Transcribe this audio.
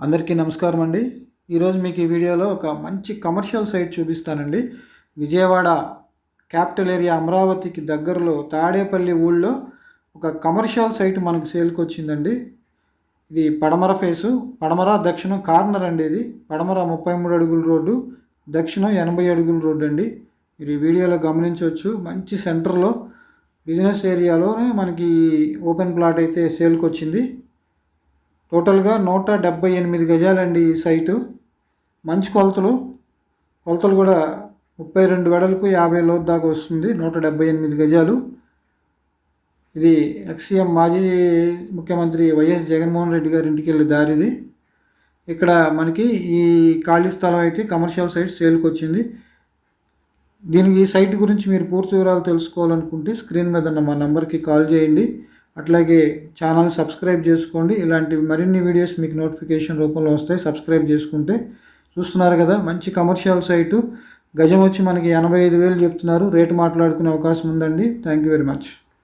అందరికీ నమస్కారం అండి. ఈరోజు మీకు ఈ వీడియోలో ఒక మంచి కమర్షియల్ సైట్ చూపిస్తానండి. విజయవాడ క్యాపిటల్ ఏరియా అమరావతికి దగ్గరలో తాడేపల్లి ఊళ్ళో ఒక కమర్షియల్ సైట్ మనకు సేల్కి వచ్చిందండి. ఇది పడమర ఫేసు. పడమర దక్షిణం కార్నర్ అండి ఇది. పడమర ముప్పై మూడు అడుగుల రోడ్డు. దక్షిణం ఎనభై అడుగుల రోడ్డు అండి. మీరు ఈ వీడియోలో గమనించవచ్చు. మంచి సెంటర్లో బిజినెస్ ఏరియాలోనే మనకి ఓపెన్ ప్లాట్ అయితే సేల్కి వచ్చింది. టోటల్గా నూట డెబ్బై ఎనిమిది గజాలండి ఈ సైటు. మంచి కొలతలు కొలతలు కూడా ముప్పై రెండు వెడల్పు యాభై లోతు దాకా వస్తుంది నూట డెబ్బై ఎనిమిది గజాలు. ఇది ఎక్సీఎం మాజీ ముఖ్యమంత్రి వైఎస్ జగన్మోహన్ రెడ్డి గారి ఇంటికి వెళ్ళే దారిది ఇక్కడ మనకి ఈ ఖాళీ స్థలం అయితే కమర్షియల్ సైట్ సేల్కి వచ్చింది. దీనికి ఈ సైట్ గురించి మీరు పూర్తి వివరాలు తెలుసుకోవాలనుకుంటే స్క్రీన్ మీద ఉన్న మా నెంబర్కి కాల్ చేయండి. అట్లాగే ఛానల్ సబ్స్క్రైబ్ చేసుకోండి. ఇలాంటి మరిన్ని వీడియోస్ మీకు నోటిఫికేషన్ రూపంలో వస్తాయి. సబ్స్క్రైబ్ చేసుకుంటే చూస్తున్నారు కదా మంచి కమర్షియల్ సైటు. గజం వచ్చి మనకి ఎనభై ఐదు వేలు చెప్తున్నారు. రేటు మాట్లాడుకునే అవకాశం ఉందండి. Thank you very much.